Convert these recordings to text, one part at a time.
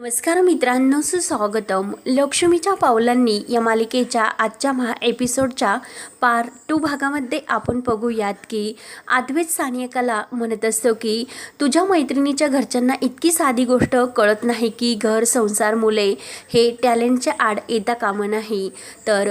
नमस्कार मित्रांनो सुस्वागतम. लक्ष्मीच्या पावलांनी या मालिकेच्या आजच्या महा एपिसोडच्या पार टू भागामध्ये आपण बघूयात की अद्वैत सानियकाला म्हणत असतो की तुझ्या मैत्रिणीच्या घरच्यांना इतकी साधी गोष्ट कळत नाही की घर संसार मुले हे टॅलेंटच्या आड येता कामं नाही. तर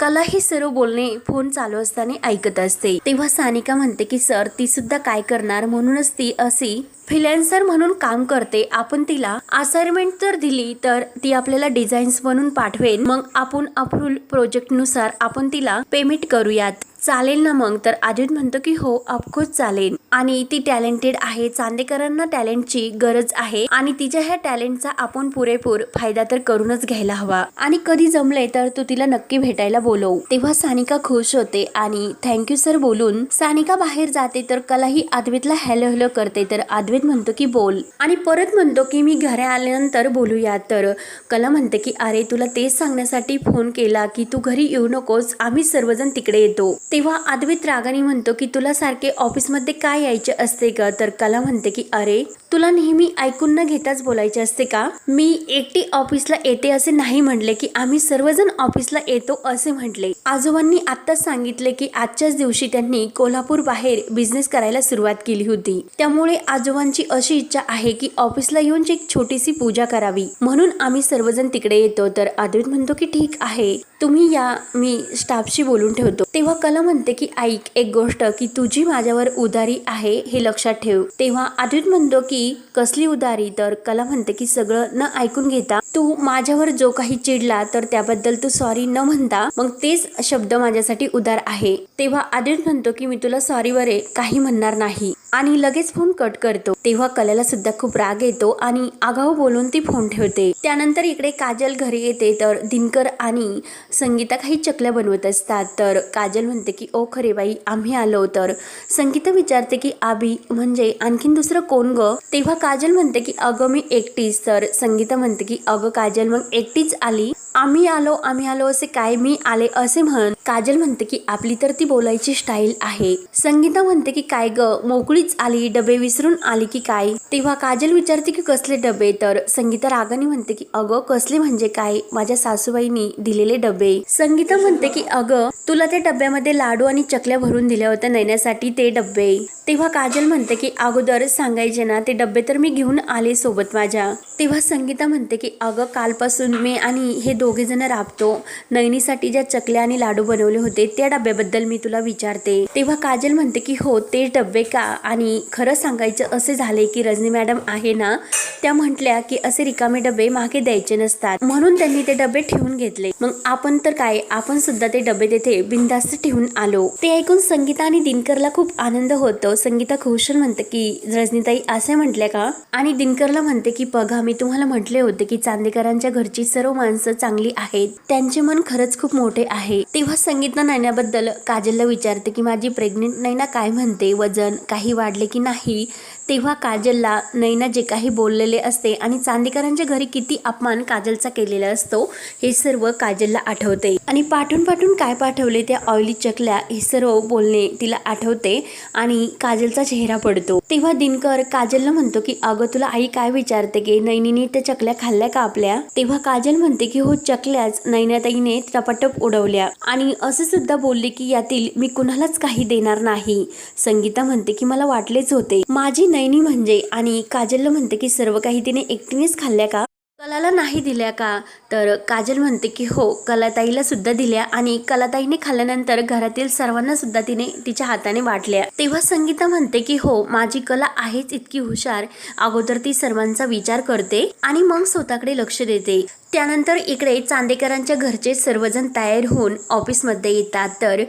कला हे सर्व बोलणे फोन चालू असताना ऐकत असते. तेव्हा सानिका म्हणते की सर ती सुद्धा काय करणार म्हणूनच ती अशी फ्रीलॅन्सर म्हणून काम करते. आपण तिला असाइनमेंट जर दिली तर ती आपल्याला डिझाईन्स बनवून पाठवेल. मग आपण अप्रूव्ह प्रोजेक्टनुसार आपण तिला पेमेंट करूयात. चालेल ना मग? तर अजित म्हणतो की हो अफकोर्स चालेल. आणि ती टॅलेंटेड आहे. चांदेकरांना टॅलेंटची गरज आहे. आणि तिच्या ह्या टॅलेंटचा आपण पुरेपूर फायदा तर करूनच घ्यायला हवा. आणि कधी जमले तर तू तिला नक्की भेटायला बोलव. तेव्हा सानिका खुश होते आणि थँक्यू सर बोलून सानिका बाहेर जाते तर कलाही अद्वितला हॅलो हॅलो करते. तर अद्वित म्हणतो की बोल. आणि परत म्हणतो की मी घरी आल्यानंतर बोलूया तर कला म्हणते की अरे तुला तेच सांगण्यासाठी फोन केला की तू घरी येऊ नकोस. आम्ही सर्वजण तिकडे येतो. तेव्हा अद्वैत रागाने म्हणतो की तुला सारखे ऑफिसमध्ये काय यायचे असते का तर कला म्हणते की अरे तुला नेहमी ऐकून न घेताच बोलायचे असते का? मी एकटी ऑफिसला येते असे नाही म्हटले की आम्ही सर्वजण ऑफिसला येतो असे म्हटले. आजोबांनी आत्ताच सांगितले की आजच्याच दिवशी त्यांनी कोल्हापूर बाहेर बिझनेस करायला सुरुवात केली होती. त्यामुळे सर्वांची अशी इच्छा आहे की ऑफिसला येऊन एक छोटीशी पूजा करावी. म्हणून आम्ही सर्वजण तिकडे येतो. तर अद्वैत म्हणतो की ठीक आहे. तुम्ही या. मी स्टाफशी बोलून ठेवतो. तेव्हा कला म्हणते की ऐक एक गोष्ट की तुझी माझ्यावर उदारी आहे हे लक्षात ठेव. तेव्हा अद्वैत म्हणतो की कसली उदारी? तर कला म्हणते की सगळं न ऐकून घेता तू माझ्यावर जो काही चिडला तर त्याबद्दल तू सॉरी न म्हणता मग तेच शब्द माझ्यासाठी उदार आहे. तेव्हा अद्वैत म्हणतो की मी तुला सॉरी वरे काही म्हणणार नाही. आणि लगेच फोन कट करतो. तेव्हा कलेला सुद्धा खूप राग येतो आणि आगाऊ बोलून ती फोन ठेवते. त्यानंतर इकडे काजल घरी येते तर दिनकर आणि संगीता काही चकल्या बनवत असतात. तर काजल म्हणते की ओ खरे बाई आम्ही आलो. तर संगीता विचारते की आबी म्हणजे आणखीन दुसरं कोण ग? तेव्हा काजल म्हणते की अगं मी एकटीच. तर संगीता म्हणते की अगं काजल मग एकटीच आली? आम्ही आलो आम्ही आलो असे काय मी आले असे म्हण काजल म्हणते की आपली तर ती बोलायची स्टाईल आहे. संगीता म्हणते की काय ग मोकळीच आली डबे विसरून आली की काय? तेव्हा काजल विचारते की कसले डबे? तर संगीता रागाने म्हणते की अगं कसले म्हणजे काय? माझ्या सासूबाईंनी दिलेले डबे. संगीता म्हणते की अगं तुला त्या डब्यामध्ये लाडू आणि चकल्या भरून दिल्या होत्या नेण्यासाठी ते डबे. तेव्हा काजल म्हणते की अगोदरच सांगायचे ना ते डब्बे तर मी घेऊन आले सोबत माझ्या. तेव्हा संगीता म्हणते की अगं कालपासून मी आणि हे दोघे जण राबतो. नैनीसाठी ज्या चकल्या आणि लाडू बनवले होते त्या डब्याबद्दल मी तुला विचारते. तेव्हा काजल म्हणते की हो ते डब्बे का? आणि खरं सांगायचं असे झाले की रजनी मॅडम आहे ना त्या म्हटल्या की असे रिकामे डबे मागे द्यायचे नसतात. म्हणून त्यांनी ते डबे ठेवून घेतले. मग आपण तर काय? आपण सुद्धा ते डबे तेथे बिंदास्त ठेवून आलो. ते ऐकून संगीता आणि दिनकरला खूप आनंद होतो. संगीता खुशल म्हणते की रजनीताई असे म्हटले का? आणि दिनकरला म्हणते की बघा मी तुम्हाला म्हटले होते की चांदेकरांच्या घरची सर्व माणसं चांगली आहेत. त्यांचे मन खरंच खूप मोठे आहे. तेव्हा संगीता नैनाबद्दल काजलला विचारते की माझी प्रेग्नेंट नैना काय म्हणते? वजन काही वाढले की नाही? तेव्हा काजलला नैना जे काही बोललेले असते आणि चांदेकरांच्या घरी किती अपमान काजलचा केलेला असतो हे सर्व काजलला आठवते. आणि पाठून पाठून काय पाठवले त्या ऑइली चकल्या हे सर्व बोलणे तिला आठवते आणि काजलचा चेहरा पडतो. तेव्हा दिनकर काजलला म्हणतो की अगं तुला आई काय विचारते की नैनीने त्या चकल्या खाल्ल्या का आपल्या? तेव्हा काजल म्हणते की हो चकल्याच नैनाताईने टपाटप उडवल्या. आणि असं सुद्धा बोलले की यातील मी कुणालाच काही देणार नाही. संगीता म्हणते की मला वाटलेच होते. माझी नैनी म्हणजे आणि काजलला म्हणते की सर्व काही तिने एकटीनेच खाल्ल्या का? कलाला नाही दिल्या का? तर काजल म्हणते की हो कलाताईला सुद्धा दिल्या आणि कलाताईने खाल्ल्यानंतर घरातील सर्वांना सुद्धा तिने तिच्या हाताने वाटल्या. तेव्हा संगीता म्हणते की हो माझी कला आहेच इतकी हुशार. अगोदर ती सर्वांचा विचार करते आणि मग स्वतःकडे लक्ष देते. त्यानंतर इकडे चांदेकरांच्या घरचे सर्वजण तयार होऊन ऑफिसमध्ये येतात. तर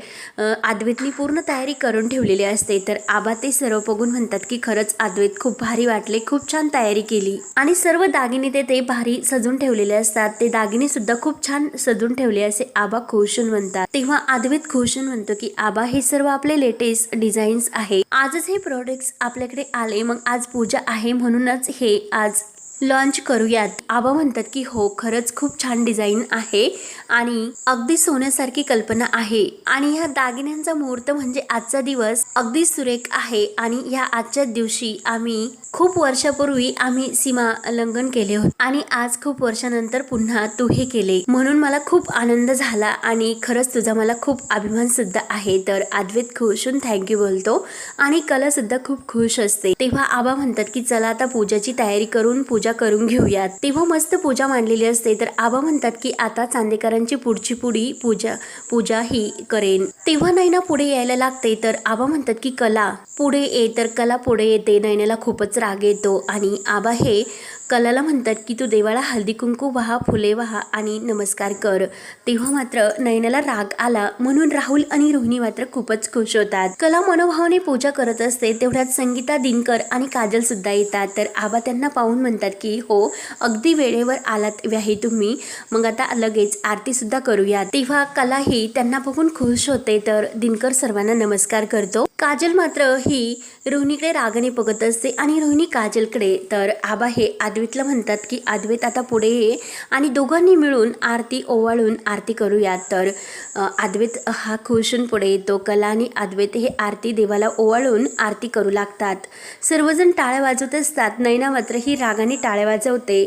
आद्वेतनी पूर्ण तयारी करून ठेवलेली असते. तर आबा ते सर्व बघून म्हणतात की खरंच आद्वेत खूप भारी वाटले. खूप छान तयारी केली. आणि सर्व दागिने ते ते भारी सजून ठेवलेले असतात. ते दागिने सुद्धा खूप छान सजून ठेवले असे आबा खुशून म्हणतात. तेव्हा आद्वेत खुशून म्हणतो की आबा हे सर्व आपले लेटेस्ट डिझाईन्स आहे. आजच हे प्रोडक्ट्स आपल्याकडे आले. मग आज पूजा आहे म्हणूनच हे आज लॉन्च करूयात. आबा म्हणतात की हो खरंच खूप छान डिझाईन आहे आणि अगदी सोन्यासारखी कल्पना आहे. आणि ह्या दागिन्यांचा मुहूर्त म्हणजे आजचा दिवस अगदी सुरेख आहे आणि ह्या आजच्या दिवशी आम्ही खूप वर्षापूर्वी आम्ही सीमा लंघन केले होते. आणि आज खूप वर्षानंतर पुन्हा तू हे केले. म्हणून मला खूप आनंद झाला आणि खरंच तुझा मला खूप अभिमान सुद्धा आहे. तर अद्वैत खुश होऊन थँक्यू बोलतो आणि कला सुद्धा खूप खुश असते. तेव्हा आबा म्हणतात की चला आता पूजाची तयारी करून पूजा करून घेऊयात. तेव्हा मस्त पूजा मांडलेली असते. तर आबा म्हणतात की आता चांदेकरांची पुढची पुढी पूजा पूजा ही करेन. तेव्हा नैना पुढे यायला लागते. तर आबा म्हणतात की कला पुढे ये. तर कला पुढे येते. नैनेला खूपच राग येतो. आणि आबा हे कलाला म्हणतात की तू देवाला हळदी कुंकू वाहा फुले वाहा आणि नमस्कार कर. तेव्हा मात्र नयनाला राग आला म्हणून राहुल आणि रोहिणी मात्र खूपच खुश होतात. कला मनोभावाने पूजा करत असते तेवढ्यात संगीता दिनकर आणि काजल सुद्धा येतात. तर आबा त्यांना पाहून म्हणतात की हो अगदी वेळेवर आलात व्याही तुम्ही. मग आता लगेच आरती सुद्धा करूया तेव्हा कला ही त्यांना बघून खुश होते. तर दिनकर सर्वांना नमस्कार करतो. काजल मात्र ही रोहिणीकडे रागाने बघत असते आणि रोहिणी काजलकडे. तर आबा हे आद्वितला म्हणतात की आद्वित आता पुढे ये आणि दोघांनी मिळून आरती ओवाळून आरती करूयात. तर आद्वित हा खुशून पुढे येतो. कला आणि आद्वित हे आरती देवाला ओवाळून आरती करू लागतात. सर्वजण टाळ्या वाजवत असतात. नैना मात्र ही रागाने टाळ्या वाजवते.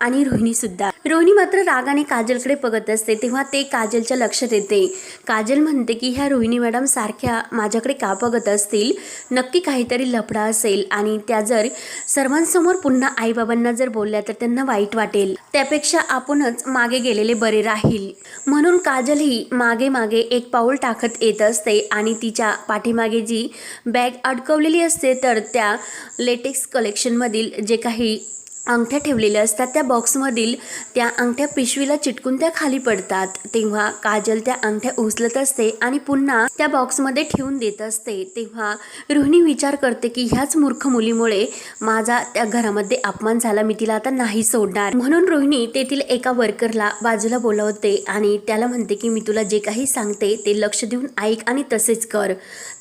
आणि रोहिणी सुद्धा. रोहिणी मात्र रागाने काजलकडे बघत असते तेव्हा ते काजलच्या लक्षात येते. काजल म्हणते की ह्या रोहिणी मॅडम सारख्या माझ्याकडे का बघत असतील? नक्की काहीतरी लफडा असेल आणि त्या जर सर्वांसमोर पुन्हा आईबाबांना जर बोलल्या तर त्यांना वाईट वाटेल. त्यापेक्षा आपणच मागे गेलेले बरे राहील. म्हणून काजल ही मागे मागे एक पाऊल टाकत येत असते आणि तिच्या पाठीमागे जी बॅग अडकवलेली असते तर त्या लेटेक्स कलेक्शनमधील जे काही अंगठ्या ठेवलेल्या असतात. त्या बॉक्समधील त्या अंगठ्या पिशवीला चिटकून त्या खाली पडतात. तेव्हा काजल त्या अंगठ्या उचलत असते आणि पुन्हा त्या बॉक्समध्ये ठेवून देत असते. तेव्हा रोहिणी विचार करते की ह्याच मूर्ख मुलीमुळे माझा त्या घरामध्ये अपमान झाला. मी तिला आता नाही सोडणार. म्हणून रोहिणी तेथील एका वर्करला बाजूला बोलवते आणि त्याला म्हणते की मी तुला जे काही सांगते ते लक्ष देऊन ऐक आणि तसेच कर.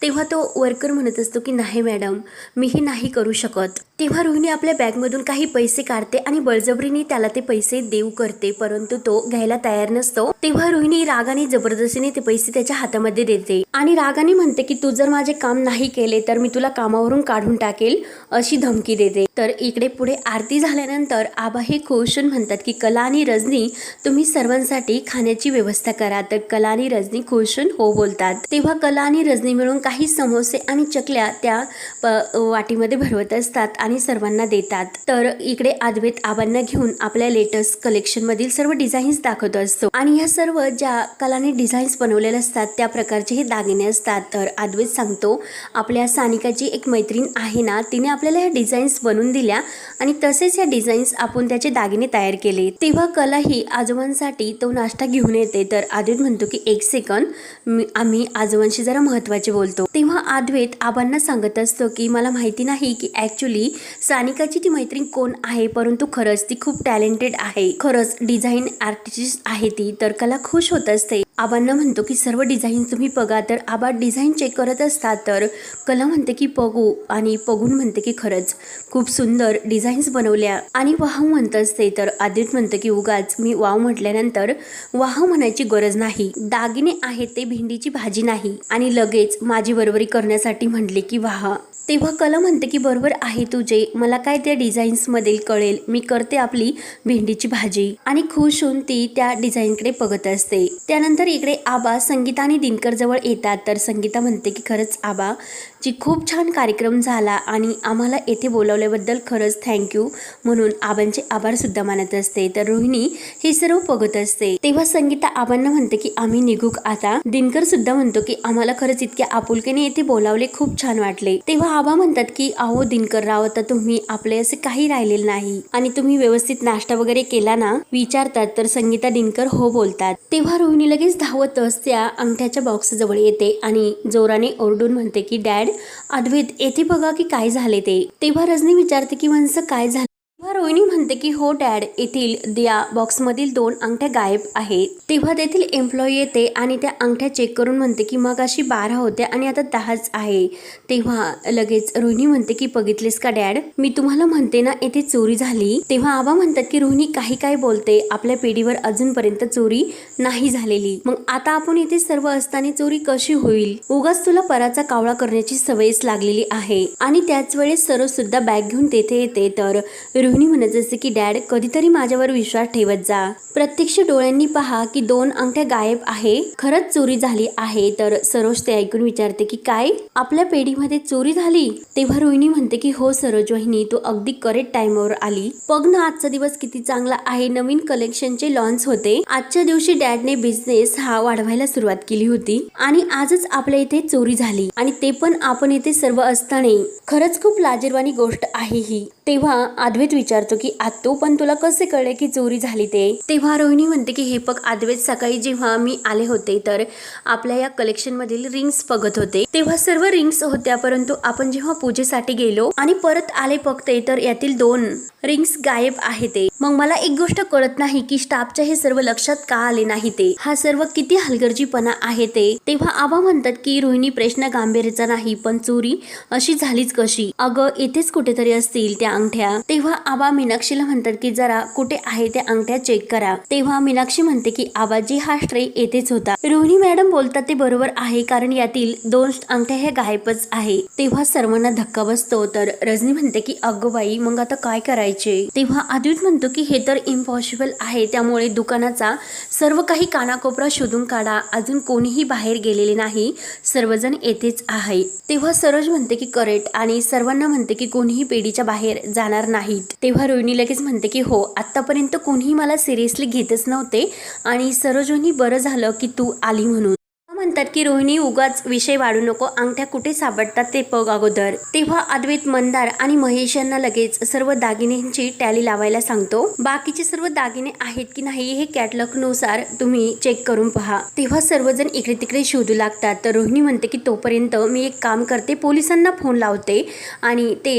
तेव्हा तो वर्कर म्हणत असतो की नाही मॅडम मीही नाही करू शकत. तेव्हा रोहिणी आपल्या बॅगमधून काही पैसे पैसे काढते आणि बळजबरीने त्याला ते पैसे देऊ करते परंतु तो घ्यायला तयार नसतो. तेव्हा रोहिणी रागाने जबरदस्तीने ते पैसे त्याच्या हातामध्ये देते. आणि रागाने म्हणते की तू जर माझे काम नाही केले तर मी तुला कामावरून काढून टाकेल अशी धमकी देते. तर इकडे पुढे आरती झाल्यानंतर आबा हे खुशून म्हणतात की कला आणि रजनी तुम्ही सर्वांसाठी खाण्याची व्यवस्था करा. तर कला आणि रजनी खुशून हो बोलतात. तेव्हा कला आणि रजनी मिळून काही समोसे आणि चकल्या त्या प- वाटीमध्ये भरवत असतात आणि सर्वांना देतात. तर इकडे आदवेत आबांना घेऊन आपल्या लेटेस्ट कलेक्शन मधील सर्व डिझाईन्स दाखवत असतो. आणि ह्या सर्व ज्या कलाने डिझाईन्स बनवलेले असतात त्या प्रकारचे हे दाग दागिने असतात. तर अद्वैत सांगतो आपल्या सानिकाची एक मैत्रीण आहे ना तिने आपल्याला ह्या डिझाईन्स बनवून दिल्या आणि तसेच ह्या डिझाईन्स आपण त्याचे दागिने तयार केले. तेव्हा कला ही आजोबांसाठी तो नाश्ता घेऊन येते. तर आद्वेत म्हणतो की एक सेकंद आम्ही आजोबांशी जरा महत्त्वाचे बोलतो. तेव्हा आद्वेत आबांना सांगत असतो की मला माहिती नाही की ॲक्च्युली सानिकाची ती मैत्रीण कोण आहे परंतु खरंच ती खूप टॅलेंटेड आहे. खरंच डिझाईन आर्टिस्ट आहे ती तर कला खुश होत असते. आबांना म्हणतो की सर्व डिझाईन तुम्ही बघा. तर आबा डिझाईन चेक करत असतात तर कला म्हणते की बघू. आणि बघून म्हणते की खरंच. खूप सुंदर डिझाईन्स बनवल्या. आणि वाव म्हणत असते तर आदित म्हणतं की उगाच. मी वाव म्हटल्यानंतर वाव म्हणायची गरज नाही. दागिने आहेत ते भेंडीची भाजी नाही. आणि लगेच माझी बरोबरी करण्यासाठी म्हटले की वाह. तेव्हा कला म्हणते की बरोबर आहे तुझे. मला काय त्या डिझाईन्समध्ये कळेल. मी करते आपली भेंडीची भाजी. आणि खुश होऊन ती त्या डिझाईनकडे बघत असते. त्यानंतर इकडे आबा संगीता आणि दिनकर जवळ येतात. तर संगीता म्हणते की खरंच आबा जी खूप छान कार्यक्रम झाला आणि आम्हाला येथे बोलावल्याबद्दल खरंच थँक्यू म्हणून आबांचे आभारसुद्धा मानत असते. तर रोहिणी हे सर्व बघत असते. तेव्हा संगीता आबांना म्हणते की आम्ही निघू आता? दिनकर सुद्धा म्हणतो की आम्हाला खरंच इतक्या आपुलकीने येथे बोलावले खूप छान वाटले. तेव्हा आबा म्हणतात की अहो दिनकर राव आता तुम्ही आपले असे काही राहिलेले नाही आणि तुम्ही व्यवस्थित नाश्ता वगैरे केला ना? विचारतात. तर संगीता दिनकर हो बोलतात. तेव्हा रोहिणी लगेच धावतच त्या अंगठ्याच्या बॉक्स जवळ येते आणि जोराने ओरडून म्हणते की डॅड अद्वैत येथे बघा की काय झाले ते. तेव्हा रजनी विचारते की माणसं काय झालं? म्हणते की हो डॅड येथील या बॉक्समधील दोन अंगठ्या गायब आहेत. तेव्हा तेथील एम्प्लॉई येते आणि त्या अंगठ्या चेक करून म्हणते की मग अशी बारा होत्या आणि आता दहाच आहे. तेव्हा लगेच रोहिणी म्हणते की बघितलेस का डॅड? मी तुम्हाला म्हणते ना येथे चोरी झाली. तेव्हा आबा म्हणतात की रोहिणी काही काय बोलते? आपल्या पिढीवर अजूनपर्यंत चोरी नाही झालेली. मग आता आपण येथे सर्व असताना चोरी कशी होईल? उगाच तुला पराचा कावळा करण्याची सवयच लागलेली आहे. आणि त्याच वेळेस सरोज सुद्धा बॅग घेऊन तेथे येते. तर रोहिणी म्हणत असते की डॅड कधीतरी माझ्यावर विश्वास ठेवत जा. प्रत्यक्ष डोळ्यांनी पहा की दोन अंगठ्या गायब आहे. खरंच चोरी झाली आहे. तर सरोज ते ऐकून विचारते की काय? आपल्या पेढीमध्ये चोरी झाली? तेव्हा रोहिणी म्हणते की हो सरोज वहिनी तू अगदी करेक्ट टाइमवर आली. बघ ना आजचा दिवस किती चांगला आहे. नवीन कलेक्शनचे लॉन्च होते. आजच्या दिवशी डॅडने बिझनेस हा वाढवायला सुरुवात केली होती आणि आजच आपल्या इथे चोरी झाली आणि ते पण आपण इथे सर्व असताना. खरंच खूप लाजीरवाणी गोष्ट आहे ही. तेव्हा अद्वैत विचारतो की आत्तो पण तुला कसे कळले की चोरी झाली ते? तेव्हा रोहिणी म्हणते की हे बघ आदवेत सकाळी जेव्हा मी आले होते तर आपल्या या कलेक्शन मधील रिंग्स बघत होते. तेव्हा सर्व रिंग्स होत्या परंतु आपण जेव्हा पूजेसाठी गेलो आणि परत आले बघते तर यातील दोन रिंग्स गायब आहे ते. मग मला एक गोष्ट कळत नाही की स्टाफच्या हे सर्व लक्षात का आले नाही ते? हा सर्व किती हलगर्जीपणा आहे ते? तेव्हा आबा म्हणतात की रोहिणी प्रश्न गांभीर्याचा नाही पण चोरी अशी झालीच कशी? अगं येथेच कुठेतरी असतील त्या अंगठ्या. तेव्हा आबा मीनाक्षीला म्हणतात की जरा कुठे आहे त्या अंगठ्या चेक करा. तेव्हा मीनाक्षी म्हणते की आबाजी हा स्ट्रे येथेच होता. रोहिणी मॅडम बोलतात ते बरोबर आहे कारण यातील दोन अंगठ्या हे गायबच आहे. तेव्हा सर्वांना धक्का बसतो तर रजनी म्हणते की अगं बाई मग आता काय करायचं? तेव्हा अद्वित म्हणतो की हे तर इम्पॉसिबल आहे. त्यामुळे दुकानाचा सर्व काही कानाकोपरा शोधून काढा. अजून कोणीही बाहेर गेलेले नाही. सर्वजण येथेच आहे तेव्हा सरोज म्हणते की करेक्ट आणि सर्वांना म्हणते की कोणीही पेढीच्या बाहेर जाणार नाहीत. तेव्हा रोहिणी लगेच म्हणते की हो आतापर्यंत कोणीही मला सिरियसली घेतच नव्हते आणि सरोजनी बरं झालं की तू आली म्हणून. म्हणतात की रोहिणी उगाच विषय वाढू नको अंगठ्या कुठे सापडतात ते बघ अगोदर. तेव्हा अद्वैत मंदार आणि महेश यांना लगेच सर्व दागिन्यांची टॅली लावायला सांगतो. बाकीचे सर्व दागिने आहेत की नाही हे कॅटलॉगनुसार तुम्ही चेक करून पहा. तेव्हा सर्वजण इकडे तिकडे शोधू लागतात. तर रोहिणी म्हणते की तोपर्यंत मी एक काम करते पोलिसांना फोन लावते आणि ते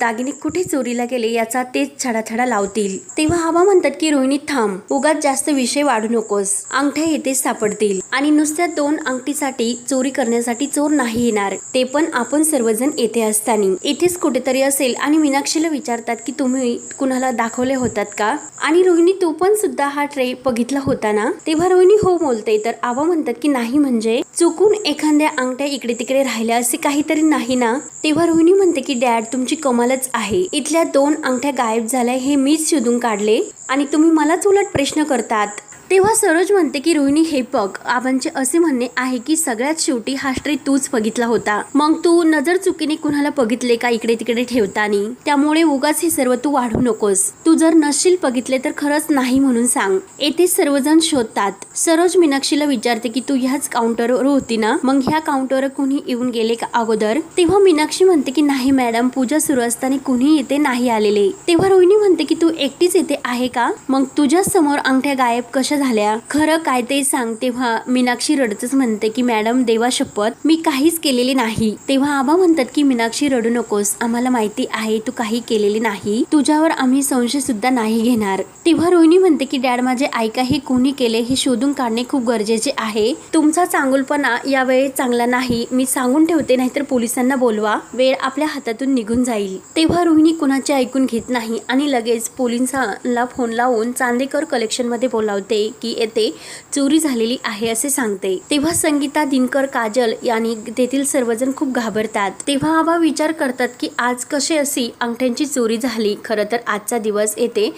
दागिने कुठे चोरीला गेले याचा तेच छडाछडा लावतील. तेव्हा हवा म्हणतात की रोहिणी थांब. उगाच जास्त विषय वाढू नकोस. अंगठ्या येथेच सापडतील. आणि नुसत्या दोन अंगठीसाठी चोरी करण्यासाठी चोर नाही येणार. ते पण आपण सर्वजण येथे असताना. इथेच कुठेतरी असेल आणि मीनाक्षीला विचारतात की तुम्ही कुणाला दाखवले होतात का? आणि रोहिणी तू पण सुद्धा हा ट्रे बघितला होता ना? तेव्हा रोहिणी हो बोलते तर आवा म्हणतात की नाही म्हणजे? चुकून एखाद्या अंगठ्या इकडे तिकडे राहिल्या असे काहीतरी नाही ना? तेव्हा रोहिणी म्हणते की डॅड तुमची कमालच आहे. इथल्या दोन अंगठ्या गायब झाल्या हे मीच शोधून काढले. आणि तुम्ही मलाच उलट प्रश्न करतात. तेव्हा सरोज म्हणते की रोहिणी हे बघ आबांचे असे म्हणणे आहे की सगळ्यात शेवटी हा स्ट्रे तूच बघितला होता. मग तू नजर चुकीने कुणाला बघितले का इकडे तिकडे ठेवतानी? त्यामुळे उगाच हे सर्व तू वाढू नकोस. तू जर नसशील बघितले तर खरंच नाही म्हणून सांग. येथे सर्वजण शोधतात. सरोज मीनाक्षीला विचारते की तू ह्याच काउंटरवर होती ना? मग ह्या काउंटरवर कुणी येऊन गेले का अगोदर? तेव्हा मीनाक्षी म्हणते की नाही मॅडम पूजा सुरू असताना कुणी येथे नाही आलेले. तेव्हा रोहिणी म्हणते की तू एकटीच येथे आहे का? मग तुझ्या समोर अंगठ्या गायब कशा झाल्या. खरं काय ते सांग तेव्हा मीनाक्षी रडतच म्हणते की मॅडम देवा शपथ मी काहीच केलेले नाही. तेव्हा आबा म्हणतात की मीनाक्षी रडू नकोस. आम्हाला माहिती आहे तू काही केलेले नाही. तुझ्यावर आम्ही संशय सुद्धा नाही घेणार. तेव्हा रोहिणी म्हणते की डॅड माझे ऐका हे कोणी केले हे शोधून काढणे खूप गरजेचे आहे. तुमचा चांगुलपणा या वेळेत चांगला नाही. मी सांगून ठेवते नाहीतर पोलिसांना बोलवा. वेळ आपल्या हातातून निघून जाईल. तेव्हा रोहिणी कुणाचे ऐकून घेत नाही आणि लगेच पोलिसांना फोन लावून चांदेकर कलेक्शनमध्ये बोलावते. की येथे चोरी झालेली आहे असे सांगते. तेव्हा संगीता दिनकर काजल यांनी तेथील सर्वजण खूप घाबरतात. तेव्हा आबा विचार करतात की आज कसे अशी अंगठ्यांची चोरी झाली? खरं तर आजचा दिवस येथे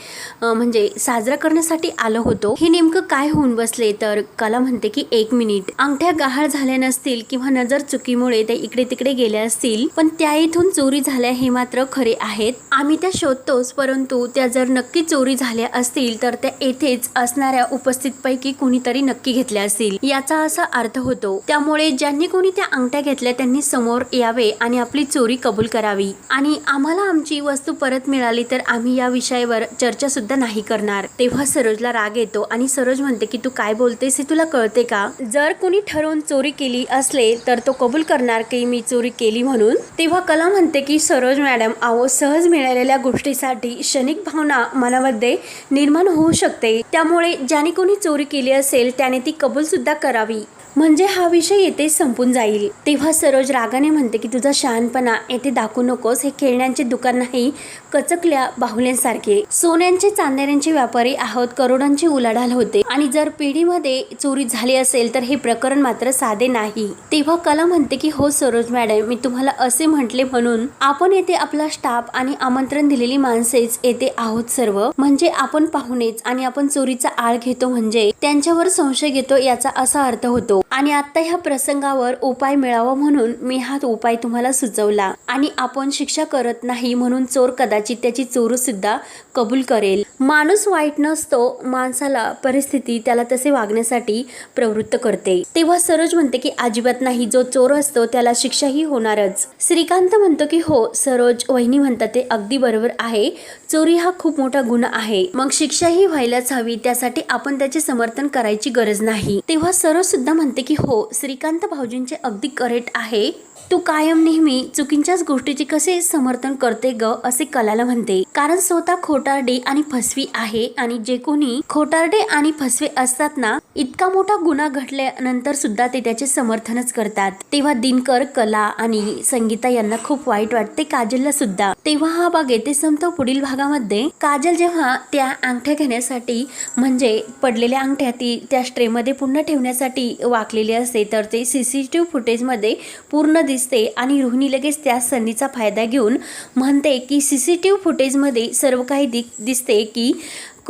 म्हणजे साजरा करण्यासाठी आलो होतो. हे नेमकं काय होऊन बसले? तर कला म्हणते की एक मिनिट. अंगठ्या गहाळ झाल्या नसतील किंवा नजर चुकीमुळे त्या इकडे तिकडे गेल्या असतील पण त्या इथून चोरी झाल्या हे मात्र खरे आहेत. आम्ही त्या शोधतोच परंतु त्या जर नक्की चोरी झाल्या असतील तर त्या येथेच असणाऱ्या उपस्थित पैकी कुणीतरी नक्की घेतल्या असतील याचा असा अर्थ होतो. त्यामुळे ज्यांनी कोणी त्या अंगठ्या घेतल्या त्यांनी समोर यावे आणि आपली चोरी कबूल करावी. आणि आम्हाला आमची वस्तू परत मिळाली तर आम्ही या विषयावर चर्चा सुद्धा नाही करणार. तेव्हा सरोजला राग येतो आणि सरोज म्हणते की तू काय बोलतेस हे तुला कळते का? जर कोणी ठरवून चोरी केली असले तर तो कबूल करणार की मी चोरी केली म्हणून? तेव्हा कला म्हणते की सरोज मॅडम अहो सहज मिळालेल्या गोष्टीसाठी क्षणिक भावना मनामध्ये निर्माण होऊ शकते. त्यामुळे ज्याने कोणी चोरी केली असेल त्याने ती कबूलसुद्धा करावी. म्हणजे हा विषय येथे संपून जाईल. तेव्हा सरोज रागाने म्हणते की तुझा शहाणपणा येथे दाखवू नकोस. हे खेळण्यांचे दुकान नाही कचकल्या बाहुल्यांसारखे. सोन्यांचे चांदण्यांचे व्यापारी आहोत. करोडांची उलाढाल होते. आणि जर पिढीमध्ये चोरी झाली असेल तर हे प्रकरण मात्र साधे नाही. तेव्हा कला म्हणते की हो सरोज मॅडम मी तुम्हाला असे म्हटले म्हणून आपण येथे आपला स्टाफ आणि आमंत्रण दिलेली माणसेच येथे आहोत सर्व. म्हणजे आपण पाहुणेच आणि आपण चोरीचा आळ घेतो म्हणजे त्यांच्यावर संशय घेतो याचा असा अर्थ होतो. आणि आता ह्या प्रसंगावर उपाय मिळावा म्हणून मी हा उपाय तुम्हाला सुचवला. आणि आपण शिक्षा करत नाही म्हणून चोर कदाचित त्याची चोरू सुद्धा कबूल करेल. माणूस वाईट नसतो माणसाला परिस्थिती त्याला तसे वागण्यासाठी प्रवृत्त करते. तेव्हा सरोज म्हणते की अजिबात नाही जो चोर असतो त्याला शिक्षाही होणारच. श्रीकांत म्हणतो की हो सरोज वहिनी म्हणतात ते अगदी बरोबर आहे. चोरी हा खूप मोठा गुन्हा आहे. मग शिक्षाही व्हायलाच हवी त्यासाठी आपण त्याचे समर्थन करायची गरज नाही. तेव्हा सरोज सुद्धा म्हणते की हो श्रीकांत भाऊजींचे अगदी करेक्ट आहे. तू कायम नेहमी चुकींच्याच गोष्टीचे कसे समर्थन करते ग असे कलाला म्हणते. कारण स्वतः खोटारडे आणि फसवी आहे आणि जे कोणी खोटारडे आणि फसवे असतात ना इतका मोठा गुन्हा घडल्यानंतर सुद्धा ते त्याचे समर्थनच करतात. तेव्हा दिनकर कला आणि संगीता यांना खूप वाईट वाटते. काजलला सुद्धा. तेव्हा हा भाग येथे संपतो. पुढील भागामध्ये काजल जेव्हा त्या अंगठ्या घेण्यासाठी म्हणजे पडलेल्या अंगठ्या ती त्या स्ट्रेमध्ये पुन्हा ठेवण्यासाठी वाकलेली असते तर ते सी सी टीव फुटेजमध्ये पूर्ण दिसते आणि रोहिणी लगेच त्या संधीचा फायदा घेऊन म्हणते की सी सी टीव फुटेजमध्ये सर्व काही दि दिसते की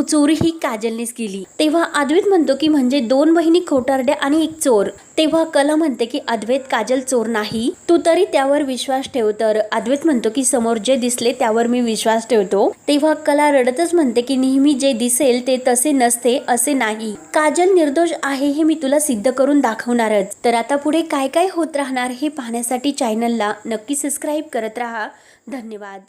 चोरी ही काजलनेच केली. तेव्हा अद्वैत म्हणतो की म्हणजे दोन बहिणी खोटारड्या आणि एक चोर. तेव्हा कला म्हणते की अद्वैत काजल चोर नाही. तू तरी त्यावर विश्वास ठेव. तर अद्वैत म्हणतो की समोर जे दिसले त्यावर मी विश्वास ठेवतो. तेव्हा कला रडतच म्हणते की नेहमी जे दिसेल ते तसे नसते असे नाही. काजल निर्दोष आहे हे मी तुला सिद्ध करून दाखवणारच. तर आता पुढे काय काय होत राहणार हे पाहण्यासाठी चॅनलला नक्की सबस्क्राईब करत राहा. धन्यवाद.